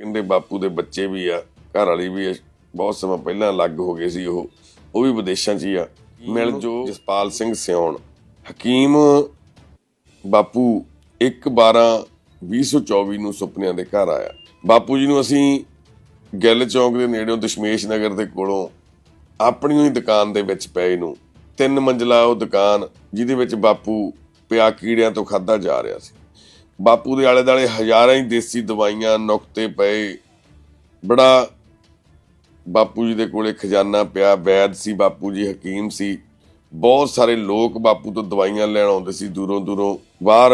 ਕਹਿੰਦੇ ਬਾਪੂ ਦੇ ਬੱਚੇ ਵੀ ਆ ਘਰ ਵਾਲੀ ਵੀ ਬਹੁਤ ਸਮਾਂ ਪਹਿਲਾਂ ਅਲੱਗ ਹੋ ਗਏ ਸੀ ਉਹ ਉਹ ਵੀ ਵਿਦੇਸ਼ਾਂ 'ਚ ਹੀ ਆ। ਮਿਲ ਜੋ ਜਸਪਾਲ ਸਿੰਘ ਸਿਉਣ ਹਕੀਮ ਬਾਪੂ 1 12 2024 ਨੂੰ ਸੁਪਨਿਆਂ ਦੇ ਘਰ ਆਇਆ। ਬਾਪੂ ਜੀ ਨੂੰ ਅਸੀਂ ਗਿੱਲ ਚੌਂਕ ਦੇ ਨੇੜਿਓਂ ਦਸ਼ਮੇਸ਼ ਨਗਰ ਦੇ ਕੋਲੋਂ ਆਪਣੀ ਹੀ ਦੁਕਾਨ ਦੇ ਵਿੱਚ ਪਏ ਨੂੰ। ਤਿੰਨ ਮੰਜ਼ਲਾ ਉਹ ਦੁਕਾਨ ਜਿਹਦੇ ਵਿੱਚ ਬਾਪੂ ਪਿਆ ਕੀੜਿਆਂ ਤੋਂ ਖਾਦਾ ਜਾ ਰਿਹਾ ਸੀ। ਬਾਪੂ ਦੇ ਆਲੇ ਦਾਲੇ ਹਜ਼ਾਰਾਂ ਹੀ ਦੇਸੀ ਦਵਾਈਆਂ ਨੁਕਤੇ ਪਏ। ਬੜਾ ਬਾਪੂ ਜੀ ਦੇ ਕੋਲੇ ਖਜ਼ਾਨਾ ਪਿਆ, ਵੈਦ ਸੀ ਬਾਪੂ ਜੀ, ਹਕੀਮ ਸੀ। ਬਹੁਤ ਸਾਰੇ ਲੋਕ ਬਾਪੂ ਤੋਂ ਦਵਾਈਆਂ ਲੈਣ ਆਉਂਦੇ ਸੀ ਦੂਰੋਂ ਦੂਰੋਂ। ਬਾਹਰ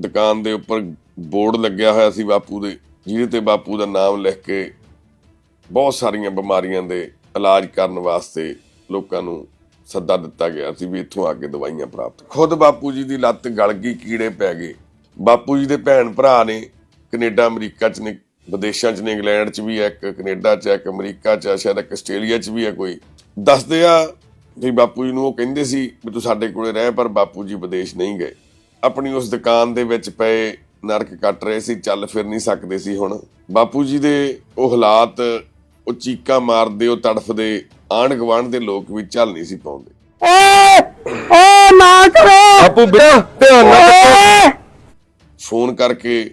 ਦੁਕਾਨ ਦੇ ਉੱਪਰ ਬੋਰਡ ਲੱਗਿਆ ਹੋਇਆ ਸੀ ਬਾਪੂ ਦੇ, ਜਿਹਦੇ ਤੇ ਬਾਪੂ ਦਾ ਨਾਮ ਲਿਖ ਕੇ ਬਹੁਤ ਸਾਰੀਆਂ ਬਿਮਾਰੀਆਂ ਦੇ ਇਲਾਜ ਕਰਨ ਵਾਸਤੇ ਲੋਕਾਂ ਨੂੰ ਸੱਦਾ ਦਿੱਤਾ ਗਿਆ ਸੀ ਵੀ ਇੱਥੋਂ ਆ ਕੇ ਦਵਾਈਆਂ ਪ੍ਰਾਪਤ। ਖੁਦ ਬਾਪੂ ਜੀ ਦੀ ਲੱਤ ਗਲ ਗਈ, ਕੀੜੇ ਪੈ ਗਏ। ਬਾਪੂ ਜੀ ਦੇ ਭੈਣ ਭਰਾ ਨੇ ਕੈਨੇਡਾ ਅਮਰੀਕਾ ਚ ਨੇ ਵਿਦੇਸ਼ਾਂ ਚ ਨੇ ਇੰਗਲੈਂਡ ਚ ਵੀ ਹੈ ਇੱਕ ਕੈਨੇਡਾ ਚ ਹੈ, ਇੱਕ ਅਮਰੀਕਾ ਚ ਹੈ, ਸ਼ਾਇਦ ਇੱਕ ਆਸਟ੍ਰੇਲੀਆ ਚ ਵੀ ਹੈ ਕੋਈ। ਦੱਸਦੇ ਆ ਵੀ ਬਾਪੂ ਜੀ ਨੂੰ ਉਹ ਕਹਿੰਦੇ ਸੀ ਵੀ ਤੂੰ ਸਾਡੇ ਕੋਲੇ ਰਹਿ ਪਰ ਬਾਪੂ ਜੀ ਵਿਦੇਸ਼ ਨਹੀਂ ਗਏ। ਆਪਣੀ ਉਸ ਦੁਕਾਨ ਦੇ ਵਿੱਚ ਪਏ ਨਰਕ ਕੱਟ ਰਹੇ ਸੀ ਚੱਲ ਫਿਰ ਨਹੀਂ ਸਕਦੇ ਸੀ ਹੁਣ। ਬਾਪੂ ਜੀ ਦੇ ਉਹ ਹਾਲਾਤ ਉਹ ਚੀਕਾਂ ਮਾਰਦੇ ਉਹ ਤੜਫਦੇ ਆਂਢ ਗੁਆਂਢ ਦੇ ਲੋਕ ਵੀ ਚੱਲ ਨਹੀਂ ਸੀ ਪਾਉਂਦੇ। ਓਏ ਓ ਨਾ ਕਰੋ। ਬਾਪੂ ਬੇਟਾ ਧਿਆਨ ਨਾਲ ਫੋਨ ਕਰਕੇ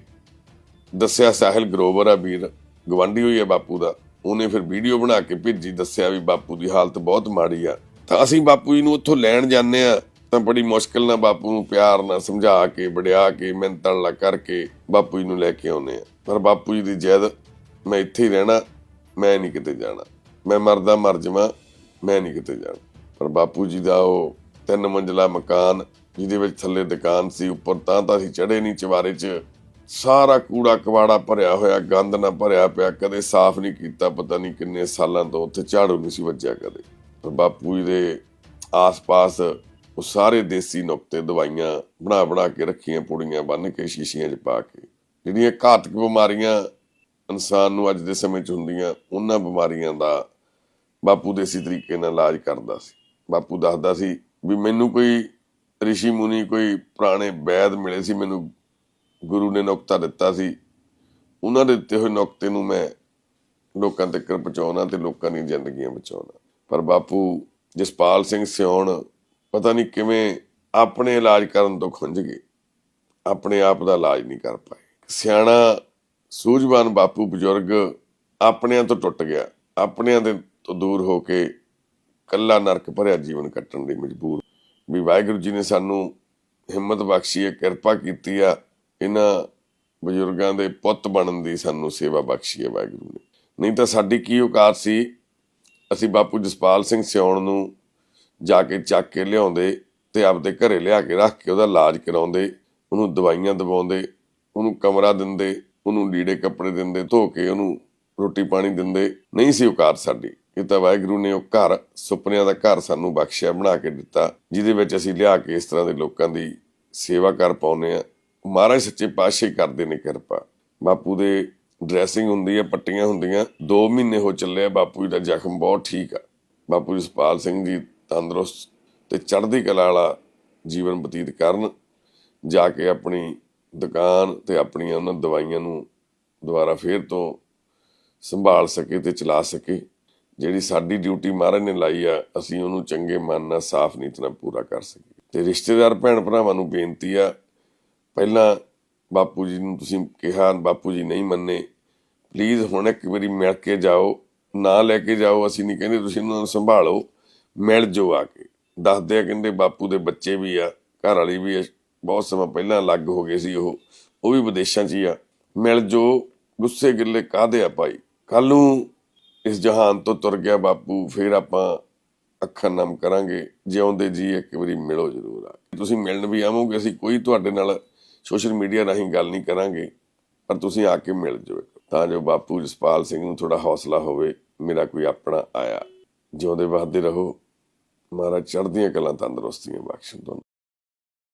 ਦੱਸਿਆ, ਸਾਹਿਲ ਗਰੋਵਰ ਆ ਵੀਰ ਗਵਾਂਢੀ ਹੋਈ ਆ ਬਾਪੂ ਦਾ। ਉਹਨੇ ਫਿਰ ਵੀਡੀਓ ਬਣਾ ਕੇ ਭੇਜੀ, ਦੱਸਿਆ ਵੀ ਬਾਪੂ ਦੀ ਹਾਲਤ ਬਹੁਤ ਮਾੜੀ ਆ। ਤਾਂ ਅਸੀਂ ਬਾਪੂ ਜੀ ਨੂੰ ਉੱਥੋਂ ਲੈਣ ਜਾਂਦੇ ਆ, ਤਾਂ ਬੜੀ ਮੁਸ਼ਕਲ ਨਾਲ ਬਾਪੂ ਨੂੰ ਪਿਆਰ ਨਾਲ ਸਮਝਾ ਕੇ, ਵਡਿਆ ਕੇ ਮਿੰਤਣ ਲਾ ਕਰਕੇ ਬਾਪੂ ਜੀ ਨੂੰ ਲੈ ਕੇ ਆਉਂਦੇ ਆ। ਪਰ ਬਾਪੂ ਜੀ ਦੀ ਜਿੱਦ, ਮੈਂ ਇੱਥੇ ਹੀ ਰਹਿਣਾ, ਮੈਂ ਨਹੀਂ ਕਿਤੇ ਜਾਣਾ। ਮੈਂ ਮਰਦਾ ਮਰ ਜਾਵਾਂ, ਮੈਂ ਨਹੀਂ ਕਿਤੇ ਜਾਣਾ। ਪਰ ਬਾਪੂ ਜੀ ਦਾ ਉਹ ਤਿੰਨ ਮੰਜ਼ਲਾ ਮਕਾਨ ਜਿਹਦੇ ਵਿੱਚ ਥੱਲੇ ਦੁਕਾਨ ਸੀ, ਉੱਪਰ ਤਾਂ ਤਾਂ ਅਸੀਂ ਚੜੇ ਨਹੀਂ ਚਵਾਰੇ 'ਚ। ਸਾਰਾ ਕੂੜਾ ਕਵਾੜਾ ਭਰਿਆ ਹੋਇਆ, ਗੰਦ ਨਾਲ ਭਰਿਆ ਪਿਆ, ਕਦੇ ਸਾਫ਼ ਨਹੀਂ ਕੀਤਾ, ਪਤਾ ਨਹੀਂ ਕਿੰਨੇ ਸਾਲਾਂ ਤੋਂ ਉੱਥੇ ਝਾੜੂ ਨਹੀਂ ਸੀ ਵੱਜਿਆ ਕਦੇ। ਪਰ ਬਾਪੂ ਜੀ ਦੇ ਆਸ-ਪਾਸ ਉਹ ਸਾਰੇ ਦੇਸੀ ਨੁਕਤੇ, ਦਵਾਈਆਂ ਬਣਾ ਬਣਾ ਕੇ ਰੱਖੀਆਂ, ਪੁੜੀਆਂ ਬੰਨ ਕੇ, ਸ਼ੀਸ਼ੀਆਂ 'ਚ ਪਾ ਕੇ। ਜਿਹੜੀਆਂ ਘਾਤਕ ਬਿਮਾਰੀਆਂ ਇਨਸਾਨ ਨੂੰ ਅੱਜ ਦੇ ਸਮੇਂ 'ਚ ਹੁੰਦੀਆਂ, ਉਹਨਾਂ ਬਿਮਾਰੀਆਂ ਦਾ ਬਾਪੂ ਦੇਸੀ ਤਰੀਕੇ ਨਾਲ ਇਲਾਜ ਕਰਦਾ ਸੀ। ਬਾਪੂ ਦੱਸਦਾ ਸੀ ਵੀ ਮੈਨੂੰ ਕੋਈ ਰਿਸ਼ੀ ਮੁਨੀ ਕੋਈ ਪੁਰਾਣੇ ਵੈਦ ਮਿਲੇ ਸੀ, ਮੈਨੂੰ ਗੁਰੂ ਨੇ ਨੁਕਤਾ ਦਿੱਤਾ ਸੀ। ਉਹਨਾਂ ਦੇ ਦਿੱਤੇ ਹੋਏ ਨੁਕਤੇ ਨੂੰ ਮੈਂ ਲੋਕਾਂ ਤੱਕ ਪਹੁੰਚਾਉਣਾ ਤੇ ਲੋਕਾਂ ਦੀਆਂ ਜ਼ਿੰਦਗੀਆਂ ਬਚਾਉਣਾ। ਪਰ ਬਾਪੂ, ਜਸਪਾਲ ਸਿੰਘ ਸਿਉਣ ਪਤਾ ਨਹੀਂ ਕਿਵੇਂ ਆਪਣੇ ਇਲਾਜ ਕਰਨ ਤੋਂ ਖੁੰਝ ਗਏ। ਆਪਣੇ ਆਪ ਦਾ ਇਲਾਜ ਨਹੀਂ ਕਰ ਪਾਏ। ਸਿਆਣਾ, ਸੂਝਵਾਨ ਬਾਪੂ ਬਜ਼ੁਰਗ ਆਪਣਿਆਂ ਤੋਂ ਟੁੱਟ ਗਿਆ। ਆਪਣਿਆਂ ਦੇ ਤੋਂ ਦੂਰ ਹੋ ਕੇ ਕੱਲਾ ਨਰਕ ਭਰਿਆ ਜੀਵਨ ਕੱਟਣ ਲਈ ਮਜਬੂਰ ਵੀ ਵਾਹਿਗੁਰੂ ਜੀ ਨੇ ਸਾਨੂੰ ਹਿੰਮਤ ਬਖਸ਼ੀ ਹੈ, ਕਿਰਪਾ ਕੀਤੀ ਆ, ਇਹਨਾਂ ਬਜ਼ੁਰਗਾਂ ਦੇ ਪੁੱਤ ਬਣਨ ਦੀ ਸਾਨੂੰ ਸੇਵਾ ਬਖਸ਼ੀ ਹੈ ਵਾਹਿਗੁਰੂ ਨੇ। ਨਹੀਂ ਤਾਂ ਸਾਡੀ ਕੀ ਔਕਾਤ ਸੀ? ਅਸੀਂ ਬਾਪੂ ਜਸਪਾਲ ਸਿੰਘ ਸਿਉਣ ਨੂੰ ਜਾ ਕੇ ਚੱਕ ਕੇ ਲਿਆਉਂਦੇ ਤੇ ਆਪਦੇ ਘਰੇ ਲਿਆ ਕੇ ਰੱਖ ਕੇ ਉਹਦਾ ਇਲਾਜ ਕਰਾਉਂਦੇ, ਉਹਨੂੰ ਦਵਾਈਆਂ ਦਵਾਉਂਦੇ, ਉਹਨੂੰ ਕਮਰਾ ਦਿੰਦੇ, ਉਹਨੂੰ ਲੀੜੇ ਕੱਪੜੇ ਦਿੰਦੇ, ਧੋ ਕੇ ਉਹਨੂੰ ਰੋਟੀ ਪਾਣੀ ਦਿੰਦੇ। ਨਹੀਂ ਸੀ ਔਕਾਤ ਸਾਡੀ। ਇਹ ਤਾਂ ਵਾਹਿਗੁਰੂ ਨੇ ਉਹ ਘਰ, ਸੁਪਨਿਆਂ ਦਾ ਘਰ ਸਾਨੂੰ ਬਖਸ਼ਿਆ, ਬਣਾ ਕੇ ਦਿੱਤਾ, ਜਿਹਦੇ ਵਿੱਚ ਅਸੀਂ ਲਿਆ ਕੇ ਇਸ ਤਰ੍ਹਾਂ ਦੇ ਲੋਕਾਂ ਦੀ ਸੇਵਾ ਕਰ ਪਾਉਨੇ ਆ ਮਹਾਰਾਜ ਸੱਚੇ ਪਾਤਸ਼ਾਹ ਕਰਦੇ ਨੇ ਕਿਰਪਾ। ਬਾਪੂ ਦੇ ਡਰੈਸਿੰਗ ਹੁੰਦੀ ਹੈ ਪੱਟੀਆਂ ਹੁੰਦੀਆਂ 2 ਮਹੀਨੇ ਹੋ ਚੱਲੇ ਆ, ਬਾਪੂ ਜੀ ਦਾ ਜ਼ਖਮ ਬਹੁਤ ਠੀਕ ਆ। ਬਾਪੂ ਜੀ ਜਸਪਾਲ ਸਿੰਘ ਜੀ ਤੰਦਰੁਸਤ ਤੇ ਚੜ੍ਹਦੀ ਕਲਾ ਵਾਲਾ ਜੀਵਨ ਬਤੀਤ ਕਰਨ, ਜਾ ਕੇ ਆਪਣੀ ਦੁਕਾਨ ਤੇ ਆਪਣੀਆਂ ਉਹਨਾਂ ਦਵਾਈਆਂ ਨੂੰ ਦੁਬਾਰਾ ਫੇਰ ਤੋਂ ਸੰਭਾਲ ਸਕੇ ਤੇ ਚਲਾ ਸਕੇ। ਜਿਹੜੀ ਸਾਡੀ ਡਿਊਟੀ ਮਹਾਰਾਜ ਨੇ ਲਾਈ ਆ, ਅਸੀਂ ਉਹਨੂੰ ਚੰਗੇ ਮਨ ਨਾਲ, ਸਾਫ਼ ਨੀਤ ਨਾਲ ਪੂਰਾ ਕਰ ਸਕੀਏ। ਤੇ ਰਿਸ਼ਤੇਦਾਰ ਭੈਣ ਭਰਾਵਾਂ ਨੂੰ ਬੇਨਤੀ ਆ, ਪਹਿਲਾਂ ਬਾਪੂ ਜੀ ਨੂੰ ਤੁਸੀਂ ਕਿਹਾ, ਬਾਪੂ ਜੀ ਨਹੀਂ ਮੰਨੇ ਪਲੀਜ਼ ਹੁਣ ਇੱਕ ਵਾਰੀ ਮਿਲ ਕੇ ਜਾਓ, ਨਾ ਲੈ ਕੇ ਜਾਓ, ਅਸੀਂ ਨਹੀਂ ਕਹਿੰਦੇ ਤੁਸੀਂ ਉਹਨਾਂ ਨੂੰ ਸੰਭਾਲੋ, ਮਿਲ ਜੋ ਆ ਕੇ। ਦੱਸਦੇ ਆ, ਕਹਿੰਦੇ ਬਾਪੂ ਦੇ ਬੱਚੇ ਵੀ ਆ, ਘਰ ਵਾਲੀ ਵੀ ਆ, ਬਹੁਤ ਸਮਾਂ ਪਹਿਲਾਂ ਅਲੱਗ ਹੋ ਗਏ ਸੀ ਉਹ ਉਹ ਵੀ ਵਿਦੇਸ਼ਾਂ 'ਚ ਹੀ ਆ। ਮਿਲ ਜੋ ਗੁੱਸੇ ਗਿੱਲੇ ਕਾਹਦੇ ਆ ਭਾਈ? ਕੱਲ ਨੂੰ ਇਸ ਜਹਾਨ ਤੋਂ ਤੁਰ ਗਿਆ ਬਾਪੂ, ਫਿਰ ਆਪਾਂ ਅੱਖਾਂ ਨਮ ਕਰਾਂਗੇ, ਜਿਉਂਦੇ ਜੀ ਇੱਕ ਵਾਰੀ ਮਿਲੋ ਜ਼ਰੂਰ ਆ ਤੁਸੀਂ ਮਿਲਣ ਵੀ ਆਵੋਗੇ, ਅਸੀਂ ਕੋਈ ਤੁਹਾਡੇ ਨਾਲ ਸੋਸ਼ਲ ਮੀਡੀਆ ਰਾਹੀਂ ਗੱਲ ਨਹੀਂ ਕਰਾਂਗੇ, ਪਰ ਤੁਸੀਂ ਆ ਕੇ ਮਿਲ ਜਾਓ ਤਾਂ ਜੋ ਬਾਪੂ ਜਸਪਾਲ ਸਿੰਘ ਨੂੰ ਥੋੜਾ ਹੌਸਲਾ ਹੋਵੇ, ਮੇਰਾ ਕੋਈ ਆਪਣਾ ਆਇਆ। ਜਿਉਂਦੇ ਵਸਦੇ ਰਹੋ। ਮਹਾਰਾਜ ਚੜ੍ਹਦੀਆਂ ਕਲਾਂ ਤੰਦਰੁਸਤੀਆਂ ਬਖਸ਼ਣ ਤੁਹਾਨੂੰ।